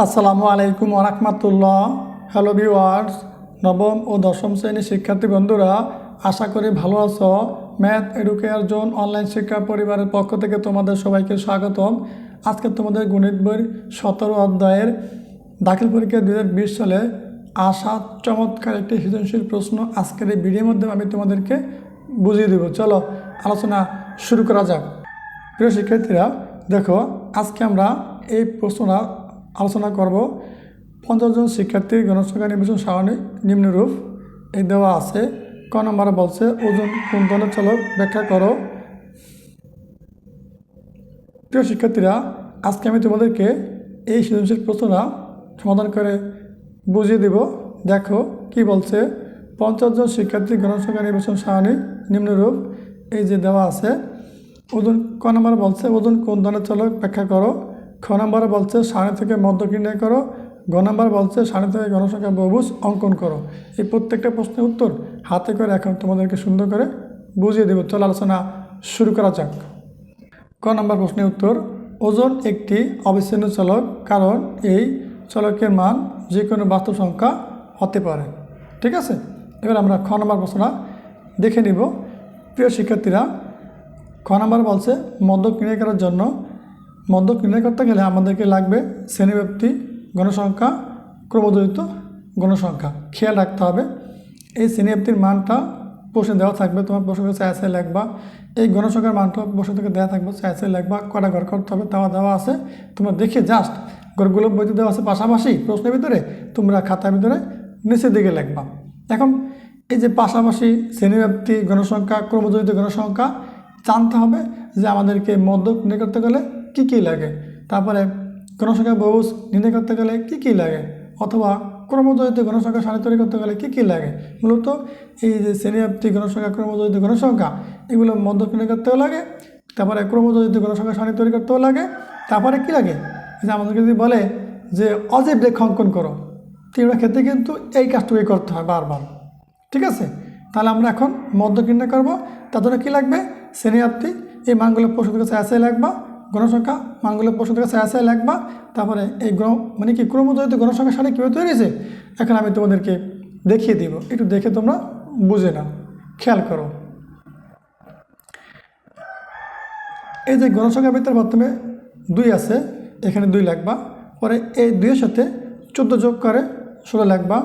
আসসালামু আলাইকুম ওরহমতুল্লাহ হ্যালো ভিওয়ার্স নবম ও দশম শ্রেণির শিক্ষার্থী বন্ধুরা, আশা করি ভালো আছো। ম্যাথ এডুকেয়ার জোন অনলাইন শিক্ষা পরিবারের পক্ষ থেকে তোমাদের সবাইকে স্বাগতম। আজকে তোমাদের গণিত বই সতেরো অধ্যায়ের দাখিল পরীক্ষা দু হাজার বিশ সালে আসা চমৎকার একটি সৃজনশীল প্রশ্ন আজকের এই ভিডিওর মধ্যে আমি তোমাদেরকে বুঝিয়ে দেবো। চলো, আলোচনা শুরু করা যাক। প্রিয় শিক্ষার্থীরা, দেখো, আজকে আমরা এই প্রশ্নটা আলোচনা করব। পঞ্চাশ জন শিক্ষার্থীর গণসংখ্যা নির্বাচন সারণী নিম্নরূপ। এই দেওয়া আছে, ক নম্বরে বলছে, ওজন কোন ধরনের চলক? ব্যাখ্যা করো। প্রিয় শিক্ষার্থীরা, আজকে আমি তোমাদেরকে এই সৃজনশীল প্রশ্নটা সমাধান করে বুঝিয়ে দেব। দেখো, কি বলছে? পঞ্চাশ জন শিক্ষার্থী গণসংখ্যা নির্বাচন সারণী নিম্নরূপ। এই যে দেওয়া আছে, ওজন, ক নম্বর বলছে, ওজন কোন ধরনের চলক? ব্যাখ্যা করো। খ নম্বরে বলছে সাড়ে থেকে মধ্য নির্ণয় করো। গ নম্বর বলছে সাড়ে থেকে গণসংখ্যা বহুভুজ অঙ্কন করো। এই প্রত্যেকটা প্রশ্নের উত্তর হাতে করে এখন তোমাদেরকে সুন্দর করে বুঝিয়ে দেবো। চল আলোচনা শুরু করা যাক। ক নম্বর প্রশ্নের উত্তর, ওজন একটি অবিচ্ছিন্ন চলক, কারণ এই চলকের মান যে কোনো বাস্তব সংখ্যা হতে পারে। ঠিক আছে? এবার আমরা খ নম্বর প্রশ্নটা দেখে নিব। প্রিয় শিক্ষার্থীরা, খ নম্বর বলছে মদ্যক কিনে করার জন্য মদ্যক নির্ণয় করতে গেলে আমাদেরকে লাগবে শ্রেণীব্যাপ্তি, গণসংখ্যা ক্রমজড়িত গণসংখ্যা। খেয়াল রাখতে হবে। এই শ্রেণীব্যাপ্তির মানটা প্রশ্নে দেওয়া থাকবে। তোমার প্রশ্ন চাই চাই লিখবা। এই গণসংখ্যার মানটা প্রশ্ন থেকে দেওয়া থাকবে চাই চাই লিখবা। কটা ঘর করতে হবে তাও দেওয়া আছে। তোমরা দেখে জাস্ট ঘরগুলো বইতে দেওয়া আছে পাশাপাশি প্রশ্নের ভিতরে তোমরা খাতার ভিতরে নিচের দিকে লিখবা। এখন এই যে পাশাপাশি শ্রেণীব্যাপ্তি, গণসংখ্যা ক্রমজড়িত গণসংখ্যা জানতে হবে যে আমাদেরকে মদ্যক নির্ণয় করতে গেলে কী কী লাগে? তারপরে গণসংখ্যা বহুস নির্ণয় করতে গেলে কী কী লাগে? অথবা ক্রমজড়িত গণসংখ্যা সারি তৈরি করতে গেলে কী কী লাগে? মূলত এই যে শ্রেণীব্যাপ্তি গণসংখ্যা ক্রমজড়িত গণসংখ্যা, এগুলো মদ্যক নির্ণয় করতেও লাগে, তারপরে ক্রমজড়িত গণসংখ্যা সারি তৈরি করতেও লাগে। তারপরে কী লাগে? যে আমাদেরকে যদি বলে যে অজীব রেখা অঙ্কন করো তিনটা ক্ষেত্রে কিন্তু এই কাজটুকুই করতে হয় বারবার। ঠিক আছে? তাহলে আমরা এখন মধ্য নির্ণয় করব। তার জন্য কী লাগবে? শ্রেণীব্যাপ্তি, এই মানগুলো প্রশ্ন থেকে চাই লাগবা। গণসংখ্যা মানগুলো প্রশ্ন থেকে চাই লাগবা তারপরে এই গ্রহ মানে কি ক্রমজড়িত গণসংখ্যা সারি কীভাবে তৈরি হয়েছে, এখন আমি তোমাদেরকে দেখিয়ে দিব। একটু দেখে তোমরা বুঝে নাও, খেয়াল করো। এই যে গণসংখ্যা ভিতরে প্রথমে দুই আছে, এখানে দুই লাগবা পরে এই দুইয়ের সাথে চোদ্দ যোগ করে ষোলো লাগবা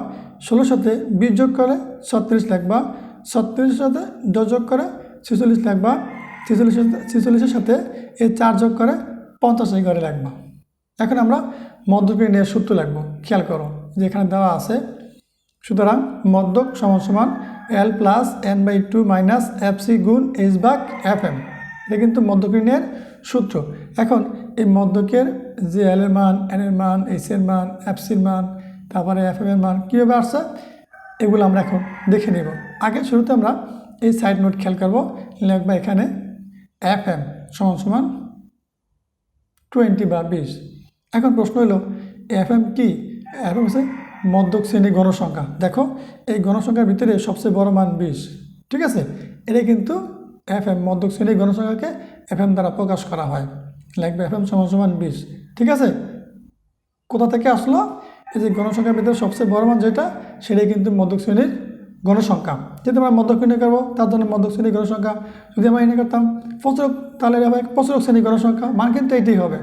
ষোলোর সাথে বিশ যোগ করে ছত্রিশ লাগবা ছত্রিশের সাথে দশ যোগ করে ছেচল্লিশ লাগবা ছেচল্লিশের সাথে এই চার যোগ করে পঞ্চাশ এই ঘরে লাগবা। এখন আমরা মধ্যকে নিয়ে সূত্র লাগবো, খেয়াল করো, যে এখানে দেওয়া আছে, সুতরাং মদ্যক সমান সমান L plus N by two minus F C গুণ এইচ বাক এফ এম এটা কিন্তু মধ্যকীর্ণের সূত্র। এখন এই মধ্যকের যে এল এর মান এন এর মান এইচ এর মান এফ সির মান, তারপরে এফ এম এর মান কীভাবে আসছে, এগুলো আমরা এখন দেখে নেব। আগে শুরুতে আমরা এই সাইড নোট খেয়াল করব লিখবা এখানে এফ এম সমান সমান টোয়েন্টি বা বিশ। এখন প্রশ্ন হলো এফ এম কি? এফ এম হচ্ছে মধ্যক শ্রেণি গণসংখ্যা। দেখো, এই গণসংখ্যার ভিতরে সবচেয়ে বড় মান বিশ। ঠিক আছে? এটা কিন্তু এফ এম মধ্যক শ্রেণি গণসংখ্যাকে এফ এম দ্বারা প্রকাশ করা হয়। লাগবে এফ এম সমান সমান বিশ। ঠিক আছে? কোথা থেকে আসলো? এই যে গণসংখ্যার ভিতরে সবচেয়ে বড় মান যেটা, সেটাই কিন্তু মধ্যক শ্রেণির গণসংখ্যা। যদি আমরা মধ্যক নির্ণয় করব, তার জন্য মধ্যক শ্রেণির গণসংখ্যা। যদি আমরা নির্ণয় করতাম, প্রচুরক তাহলে হবে প্রচুরক শ্রেণির গণসংখ্যা। মান কিন্তু এইটাই হবে।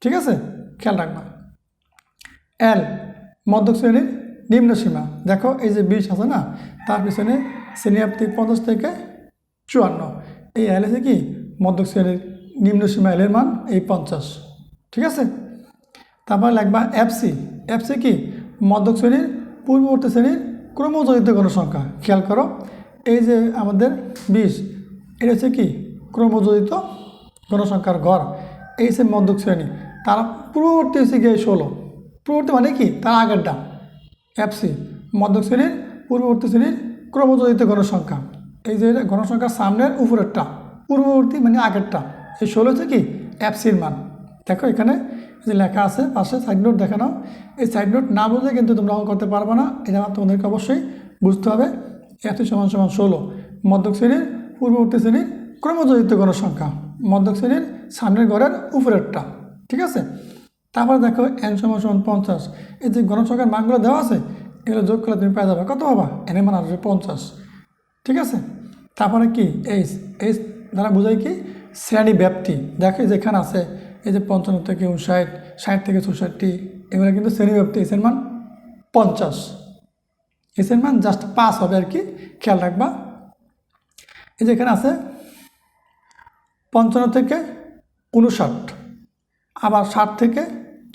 ঠিক আছে? খেয়াল রাখবা। এল মধ্যক শ্রেণির নিম্ন সীমা। দেখো, এই যে বিশ আছে না, তার পিছনে শ্রেণীব্যাপ্তি পঞ্চাশ থেকে চুয়ান্ন। এই এল আছে কি? মধ্যক শ্রেণির নিম্ন সীমা এলের মান, এই পঞ্চাশ। ঠিক আছে? তারপর লাগবা এফসি এফসি কি? মধ্যক শ্রেণির পূর্ববর্তী শ্রেণির ক্রমজড়িত গণসংখ্যা খেয়াল করো। এই যে আমাদের বিশ, এটা হচ্ছে কি? ক্রমজড়িত গণসংখ্যার ঘর। এই হচ্ছে মধ্যক শ্রেণি। তার পূর্ববর্তী হচ্ছে গিয়ে ষোলো। পূর্ববর্তী মানে কি? তার আগেরটা। এফসি মধ্যক শ্রেণির পূর্ববর্তী শ্রেণির ক্রমজড়িত গণসংখ্যা এই যে গণসংখ্যার সামনের উপরেরটা। পূর্ববর্তী মানে আগেরটা। এই ষোলো হচ্ছে কি? এফসির মান। দেখো এখানে যে লেখা আছে, পাশে সাইড নোট দেখে নাও। এই সাইড নোট না বুঝলে কিন্তু তোমরা অঙ্ক করতে পারবে না, এটা তোমাদেরকে অবশ্যই বুঝতে হবে। এফসি সমান সমান ষোলো। মধ্যক শ্রেণির পূর্ববর্তী শ্রেণির ক্রমজড়িত গণসংখ্যা মধ্যক শ্রেণির সামনের ঘরের উপরেরটা। ঠিক আছে? তারপরে দেখো এন সমান সমান পঞ্চাশ। এই যে গণসংখ্যার মানগুলো দেওয়া আছে, এগুলো যোগ করলে তুমি পেয়ে যাবে। কত বাবা এন মান আসবে পঞ্চাশ। ঠিক আছে? তারপরে কি? এইচ এইচ দ্বারা বোঝায় কি? শ্রেণি ব্যাপ্তি দেখো যেখানে আছে এই যে পঞ্চান্ন থেকে উনষাট ষাট থেকে চৌষট্টি, এগুলো কিন্তু শ্রেণি ব্যাপ্তি এসের মান পঞ্চাশ। এসের মান জাস্ট পাস হবে আর কি, খেয়াল রাখবা। এই যে এখানে আছে পঞ্চান্ন থেকে উনষাট আবার ষাট থেকে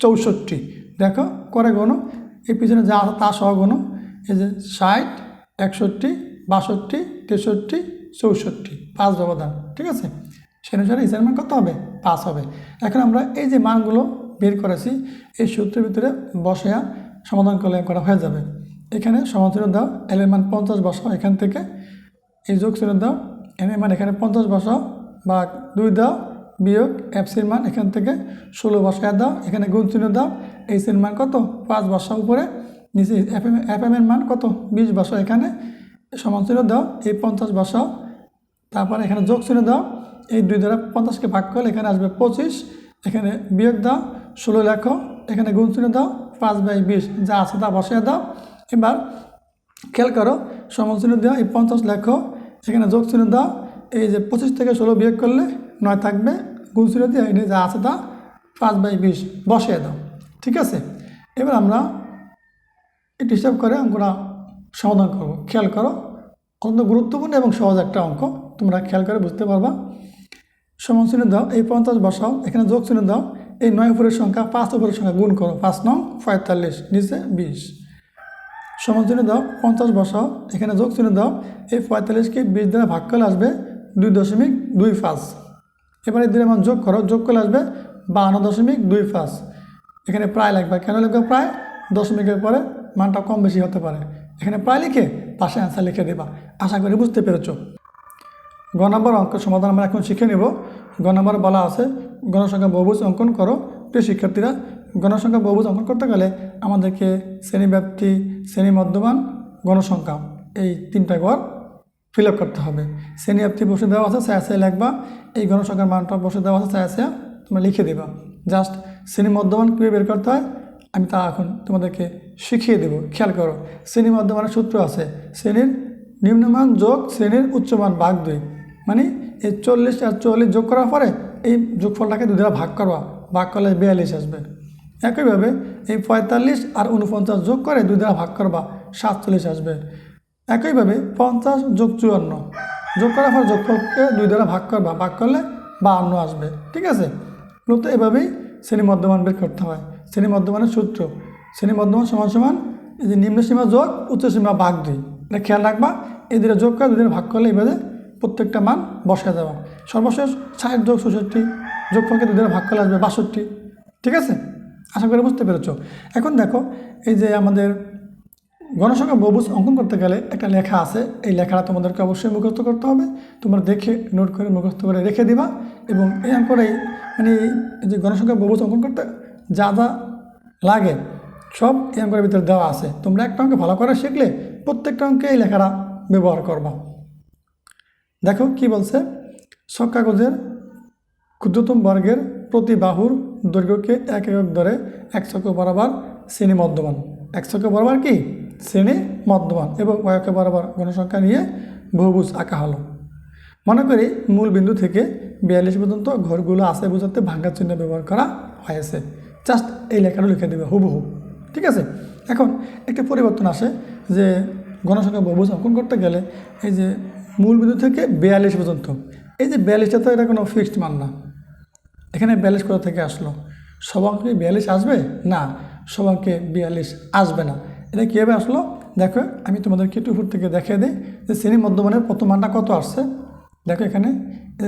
চৌষট্টি। দেখো, করে গণো, এই পিছনে যা আছে তা সহ গণো। এই যে ষাট, একষট্টি, বাষট্টি, তেষট্টি, চৌষট্টি, পাঁচ ব্যবধান, ঠিক আছে? সে অনুসারে ইসের মান কত হবে? পাস হবে। এখন আমরা এই যে মানগুলো বের করেছি, এই সূত্রের ভিতরে বসেয়া সমাধান করলে করা হয়ে যাবে। এখানে সমাধান দাও এল এর মান পঞ্চাশ বসাও এখান থেকে। এই যোগ চিহ্ন দাও এন এর মান এখানে পঞ্চাশ বসাও বা দুই দাও, বিয়োগ এফসির মান এখান থেকে ষোলো বসায় দাও, এখানে গুণ চিহ্ন দাও এই সির মান কত? পাঁচ বসা উপরে, নিচে এফ এম এফ এম এর মান কত? বিশ বসাও এখানে। সমান চিহ্ন দাও, এই পঞ্চাশ বসাও, তারপর এখানে যোগ চিহ্ন দাও এই দুই দ্বারা পঞ্চাশকে ভাগ করলে এখানে আসবে পঁচিশ, এখানে বিয়োগ দাও, ষোলো লেখো, এখানে গুণ চিহ্ন দাও, পাঁচ বাই বিশ, যা আছে তা বসিয়ে দাও। এবার খেয়াল করো, সমান চিহ্ন দেওয়া, এই পঞ্চাশ লেখো, এখানে যোগ চিহ্ন দাও, এই যে পঁচিশ থেকে ষোলো বিয়োগ করলে নয় থাকবে গুণ চিহ্ন দিয়ে এনে যা আছে তা পাঁচ বাই বিশ বসিয়ে দাও, ঠিক আছে? এবার আমরা এটি হিসাব করে অঙ্কটা সমাধান করব। খেয়াল করো, অত্যন্ত গুরুত্বপূর্ণ এবং সহজ একটা অঙ্ক, তোমরা খেয়াল করে বুঝতে পারবা। সমান চিহ্ন দাও, এই পঞ্চাশ বসাও, এখানে যোগ চিহ্ন দাও, এই নয় উপরের সংখ্যা, পাঁচ উপরের সংখ্যা গুণ করো, পাঁচ নং, পঁয়তাল্লিশ, নিচে বিশ। সমান চিহ্ন দাও, পঞ্চাশ বসাও, এখানে যোগ চিহ্ন দাও, এই পঁয়তাল্লিশকে বিশ দ্বারা ভাগ করলে আসবে দুই দশমিক দুই পাঁচ। এবার দুই মান যোগ করো, যোগ করলে আসবে বাহান্ন দশমিক দুই পাঁচ। এখানে প্রায় লাগবে, কেন লাগবে প্রায়? দশমিকের পরে মানটা কম বেশি হতে পারে। এখানে প্রায় লিখে, পাশে অ্যান্সার লিখে দেবা। আশা করি বুঝতে পেরেছ। গ নম্বর অঙ্কের সমাধান আমরা এখন শিখে নেব। গ নম্বর বলা আছে, গণসংখ্যা বহুভুজ অঙ্কন করো। প্রিয় শিক্ষার্থীরা, গণসংখ্যা বহুভুজ অঙ্কন করতে গেলে আমাদেরকে শ্রেণীব্যাপ্তি, শ্রেণি মধ্যমান, গণসংখ্যা এই তিনটা গড় ফিল আপ করতে হবে। শ্রেণীব্যাপ্তি বসে দেওয়া আছে ছায়া ছায়া লিখবা। এই গণসংখ্যার মানটা বসে দেওয়া আছে ছায়া ছায়া তোমরা লিখে দেবা। জাস্ট শ্রেণি মধ্যমান কীভাবে বের করতে হয়, আমি তা এখন তোমাদেরকে শিখিয়ে দেব। খেয়াল করো, শ্রেণি মধ্যমানের সূত্র আছে, শ্রেণির নিম্নমান যোগ, শ্রেণির উচ্চমান ভাগ দুই। মানে এই চল্লিশ আর চল্লিশ যোগ করার পরে এই যোগফলটাকে দুই ভাগ করবা, ভাগ করলে বিয়াল্লিশ আসবে। একইভাবে এই পঁয়তাল্লিশ আর উনপঞ্চাশ যোগ করে দুই দ্বারা ভাগ করবা, সাতচল্লিশ আসবে। একইভাবে পঞ্চাশ যোগ চুয়ান্ন, যোগ করার পর যোগফলকে দুই দ্বারা ভাগ করবা, ভাগ করলে বাহান্ন আসবে, ঠিক আছে? মূলত এভাবেই শ্রেণি মধ্যমান বের করতে হয়। শ্রেণি মধ্যমানের সূত্র, শ্রেণি মধ্যমান সমান সমান এই যে নিম্ন সীমা যোগ উচ্চ সীমা ভাগ দুই। এটা খেয়াল রাখবা, এই দুটো যোগ করে দুদিন ভাগ করলে এইভাবে প্রত্যেকটা মান বসে দেওয়া। সর্বশেষ ষাট যোগ ষষট্টি যোগফলকে দুদিনে ভাগ করে আসবে বাষট্টি। ঠিক আছে? আশা করি বুঝতে পেরেছ। এখন দেখো, এই যে আমাদের গণসংখ্যা বহুভুজ অঙ্কন করতে গেলে একটা লেখা আছে। এই লেখাটা তোমাদেরকে অবশ্যই মুখস্থ করতে হবে। তোমরা দেখে নোট করে, মুখস্থ করে রেখে দিবা এবং এই অঙ্কটাই মানে যে গণসংখ্যা বহুভুজ অঙ্কন করতে যা যা লাগে সব এই অঙ্কের ভিতরে দেওয়া আছে। তোমরা একটা অঙ্কে ভালো করে শিখলে প্রত্যেকটা অঙ্কে এই লেখাটা ব্যবহার করবা। দেখো কি বলছে? সব কাগজের ক্ষুদ্রতম বর্গের প্রতি বাহুর দৈর্ঘ্যকে এক একক ধরে এক চক্র বরাবর শ্রেণি মধ্যমান। এক চক্র বরাবর কি? শ্রেণি মধ্যমান এবং অয়কে বরাবর গণসংখ্যা নিয়ে বহুভুজ আঁকা হলো। মনে করি মূল বিন্দু থেকে বিয়াল্লিশ পর্যন্ত ঘরগুলো আছে বোঝাতে ভাঙ্গা চিহ্ন ব্যবহার করা হয়েছে। জাস্ট এই লেখাটা লিখে দেবে, হুবহু। ঠিক আছে? এখন একটা পরিবর্তন আসে যে গণসংখ্যা বহুভুজ অঙ্কন করতে গেলে এই যে মূল বিন্দু থেকে বিয়াল্লিশ পর্যন্ত। এই যে বিয়াল্লিশটা তো এটা কোনো ফিক্সড মান না। এখানে বিয়াল্লিশ কোথা থেকে আসলো? সব অঙ্কে বিয়াল্লিশ আসবে? না সব অঙ্কে বিয়াল্লিশ আসবে না। এটা কীভাবে আসলো? দেখো, আমি তোমাদেরকে একটু উপর থেকে দেখিয়ে দিই। যে শ্রেণি মধ্যমানের প্রথম মানটা কত আসছে? দেখো এখানে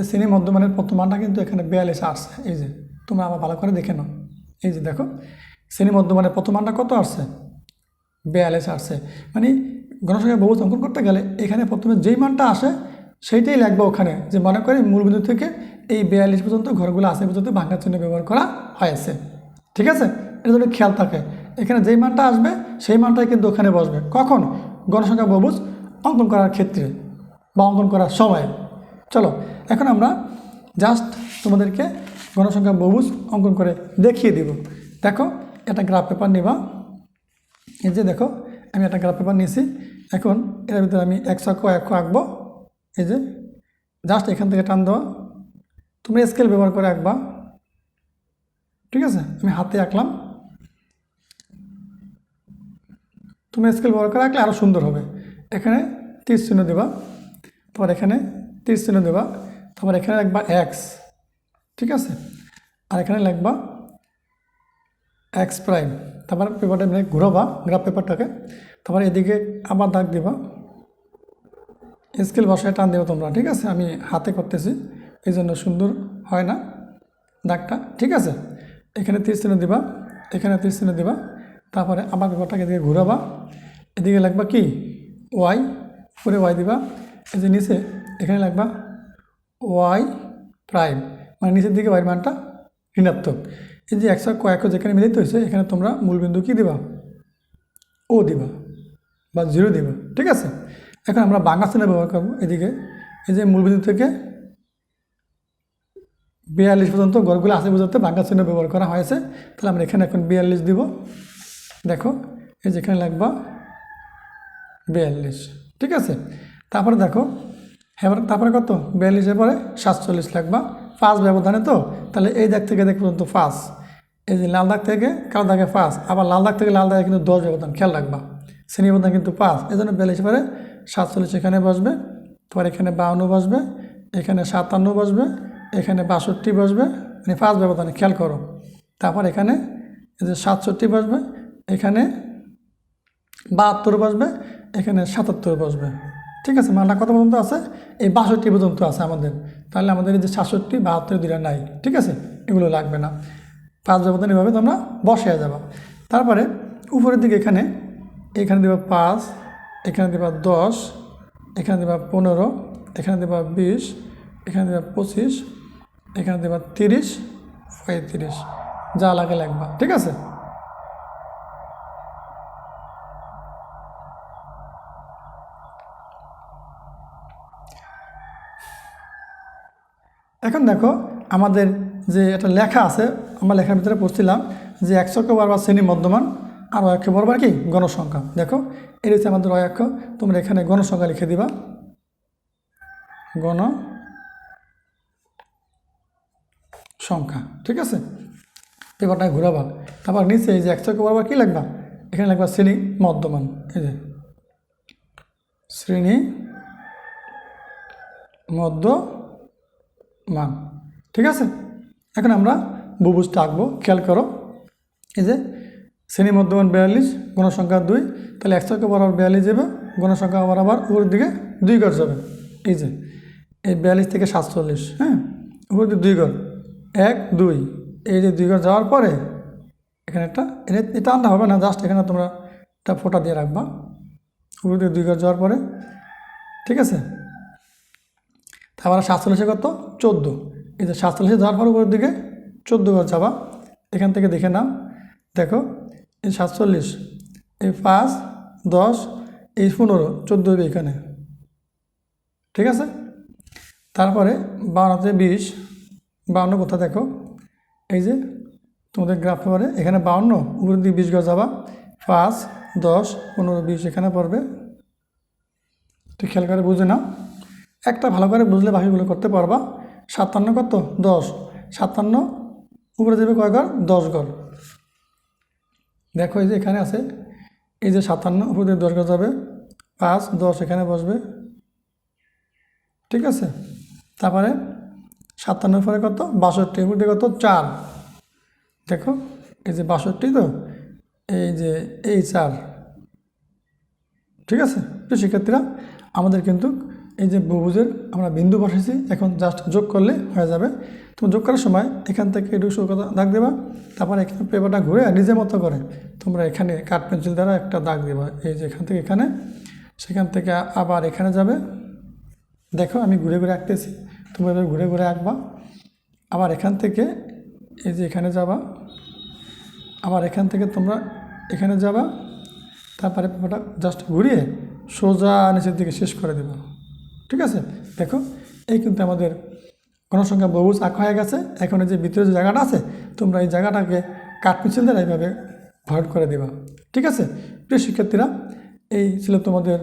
শ্রেণি মধ্যমানের প্রথম মানটা কিন্তু এখানে বিয়াল্লিশ আসছে। এই যে, তোমরা আমার ভালো করে দেখে নাও। এই যে দেখো, শ্রেণি মধ্যমানের প্রথম মানটা কত আসছে? বিয়াল্লিশ আসছে। মানে গণসংখ্যা বহু অঙ্কন করতে গেলে এখানে প্রথমে যেই মানটা আসে, সেইটাই লাগবে ওখানে। যে মনে করি মূলবিন্দু থেকে এই বিয়াল্লিশ পর্যন্ত ঘরগুলো আসে পর্যন্ত ভাঙার চিহ্ন ব্যবহার করা হয়েছে। ঠিক আছে? এটা যদি খেয়াল থাকে, এখানে যেই মানটা আসবে, সেই মানটাই কিন্তু ওখানে বসবে। কখন? গণসংখ্যা বহুভুজ অঙ্কন করার ক্ষেত্রে বা অঙ্কন করার সময়। চলো, এখন আমরা জাস্ট তোমাদেরকে গণসংখ্যা বহুভুজ অঙ্কন করে দেখিয়ে দিব। দেখো এটা গ্রাফ পেপার নিবা। এই যে দেখো আমি একটা গ্রাফ পেপার নিয়েছি। এখন এর ভিতরে আমি একশো অক্ষ একশো আঁকবো। এই যে জাস্ট এখান থেকে টান দেওয়া। তুমি স্কেল ব্যবহার করে আঁকবা। ঠিক আছে? আমি হাতে আঁকলাম। তুমি স্কেল ব্যবহার করে আঁকলে আরও সুন্দর হবে। এখানে তীর চিহ্ন দেবা। তারপর এখানে তীর চিহ্ন দেবা। তারপর এখানে লিখবা এক্স ঠিক আছে? আর এখানে লাগবা এক্স প্রাইম তারপর পেপারটা মানে ঘুরাবা গ্রাফ পেপারটাকে। তারপর এদিকে আবার দাগ দিবা। স্কেল বসায় টান দেবো তোমরা, ঠিক আছে? আমি হাতে করতেছি, এই জন্য সুন্দর হয় না দাগটা, ঠিক আছে? এখানে তীর চিহ্ন দিবা, এখানে তীর চিহ্ন দিবা, তারপরে আবার পেপারটাকে এদিকে ঘুরাবা। এদিকে লাগবা কি? ওয়াই উপরে ওয়াই দিবা। এই যে নিচে, এখানে লাগবা ওয়াই প্রাইম মানে নিচের দিকে ওয়াই মানটা ঋণাত্মক। এই যে একশো কয়েক যেখানে মিলিত হয়েছে, এখানে তোমরা মূলবিন্দু কী দিবা? ও দিবা বা জিরো দিবা, ঠিক আছে? এখন আমরা বাংলা চিহ্ন ব্যবহার করব, এদিকে। এই যে মূলবিন্দু থেকে বিয়াল্লিশ পর্যন্ত গড়গুলো আসে পর্যন্ত বাংলা চিহ্ন ব্যবহার করা হয়েছে, তাহলে আমরা এখানে এখন বিয়াল্লিশ দিব। দেখো, এই যেখানে লাগবা বিয়াল্লিশ, ঠিক আছে? তারপরে দেখো, এবার তারপরে কত? বিয়াল্লিশের পরে সাতচল্লিশ লাগবা, পাঁচ ব্যবধানে তো? তাহলে এই দাগ থেকে দেখ পর্যন্ত পাঁচ। এই যে লাল দাগ থেকে কালো দাগে পাঁচ, আবার লাল দাগ থেকে লাল দাগে কিন্তু দশ ব্যবধান, খেয়াল রাখবা। শ্রেণি ব্যবধান কিন্তু পাঁচ এই জন্য বিয়াল্লিশ পরে সাতচল্লিশ এখানে বসবে, তোমার এখানে বাউন্ন বসবে, এখানে সাতান্ন বসবে, এখানে বাষট্টি বসবে মানে পাঁচ ব্যবধানে, খেয়াল করো। তারপর এখানে এই যে সাতষট্টি বসবে, এখানে বাহাত্তর বসবে, এখানে সাতাত্তর বসবে। ঠিক আছে, মানটা কত পর্যন্ত আছে? এই বাষট্টি পর্যন্ত আছে আমাদের। তাহলে আমাদের এই যে সাতষট্টি, বাহাত্তর দুটা নাই। ঠিক আছে? এগুলো লাগবে না। পাঁচ ব্যবধান এভাবে তোমরা বসে যাবা। তারপরে উপরের দিকে এখানে এখানে দেবা পাঁচ, এখানে দেবা দশ, এখানে দেবা পনেরো, এখানে দেবা বিশ, এখানে দেবা পঁচিশ, এখানে দেবা তিরিশ, পঁয়ত্রিশ, যা লাগে লাগবা, ঠিক আছে? এখন দেখো, আমাদের যে একটা লেখা আছে, আমরা লেখার ভিতরে পড়ছিলাম যে একশো বারবার শ্রেণি মধ্যমান, আর অয়ক্ষ বরাবর কি? গণসংখ্যা। দেখো এর হচ্ছে আমাদের অয়ক্ষ তোমরা এখানে গণসংখ্যা লিখে দিবা। গণ সংখ্যা ঠিক আছে? পেপারটা ঘুরাবা। তারপর নিচে এই যে একশো বরাবর কী লিখবা? এখানে লিখবা শ্রেণি মধ্যমান, এই যে। শ্রেণি মধ্য মান ঠিক আছে? এখন আমরা বুবুজটা আঁকবো। খেয়াল করো। এই যে শ্রেণি মধ্যমান বিয়াল্লিশ গণসংখ্যা দুই। তাহলে একশোকে বরাবর বিয়াল্লিশ যাবে গণসংখ্যা বরাবর উপরের দিকে দুই ঘর যাবে। এই যে, এই বিয়াল্লিশ থেকে সাতচল্লিশ হ্যাঁ? উপর দিকে দুই ঘর। এক, দুই। এই যে দুই ঘর যাওয়ার পরে এখানে একটা, এটা আনতে হবে না, জাস্ট এখানে তোমরা একটা ফোটা দিয়ে রাখবা। উপর দিকে দুই ঘর যাওয়ার পরে, ঠিক আছে? তারপরে সাতচল্লিশে কত? চোদ্দ। এই যে সাতচল্লিশে যাওয়ার পর উপরের দিকে চোদ্দ ঘর যাবা এখান থেকে দেখে নাও। দেখো, এই সাতচল্লিশ, এই পাঁচ, দশ, এই পনেরো, চোদ্দ হবে এখানে। ঠিক আছে? তারপরে বাউন্নতে বিশ, বাউন্ন কোথা দেখো? এই যে তোমাদের গ্রাফ পেপারে, এখানে বাউন্ন, উপরের দিকে বিশ গজ যাবা পাঁচ, দশ, পনেরো, বিশ এখানে পড়বে। একটু খেয়াল করে বুঝে নাও। একটা ভালো করে বুঝলে বাকিগুলো করতে পারবা। সাতান্ন কত? দশ। সাতান্ন? উপরে যাবে কয় ঘর? দশ ঘর। দেখো এই যে এখানে আছে, এই যে সাতান্ন, উপরে দিয়ে দশ ঘর যাবে। পাঁচ, দশ এখানে বসবে। ঠিক আছে? তারপরে সাতান্নর পরে কত? বাষট্টি। উপরে কত? চার। দেখো, এই যে বাষট্টি তো, এই যে এই চার। ঠিক আছে? তো শিক্ষার্থীরা আমাদের কিন্তু এই যে বহুভুজের আমরা বিন্দু বসেছি এখন জাস্ট যোগ করলে হয়ে যাবে। তুমি যোগ করার সময় এখান থেকে একটু কথা দাগ দেবা, তারপর এখানে পেপারটা ঘুরে নিজের মতো করে তোমরা এখানে কাঠ পেন্সিল দ্বারা একটা দাগ দেবা, এই যে এখান থেকে এখানে, সেখান থেকে আবার এখানে যাবে। দেখো আমি ঘুরে ঘুরে আঁকতেছি, তোমরা এবার ঘুরে ঘুরে আঁকবা। আবার এখান থেকে এই যে এখানে যাবা, আবার এখান থেকে তোমরা এখানে যাবা, তারপরে পেপারটা জাস্ট ঘুরিয়ে সোজা নিচের দিকে শেষ করে দেবো। ঠিক আছে? দেখো, এই কিন্তু আমাদের গণসংখ্যা বহুজ আঁকা হয়ে গেছে। এখন যে ভিতরে যে জায়গাটা আছে, তোমরা এই জায়গাটাকে কাঠ মিছিল দ্বারা এইভাবে ভয়েড করে দেবা। ঠিক আছে? প্রিয় শিক্ষার্থীরা, এই ছিল তোমাদের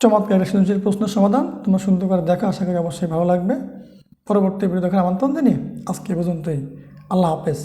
চমৎকার সৃজনশীল প্রশ্ন সমাধান। তোমরা সুন্দর করে দেখা, আশা করি অবশ্যই ভালো লাগবে। পরবর্তী ভিডিও দেখার আমন্ত্রণ জানিয়ে আজকে পর্যন্তই। আল্লাহ হাফেজ।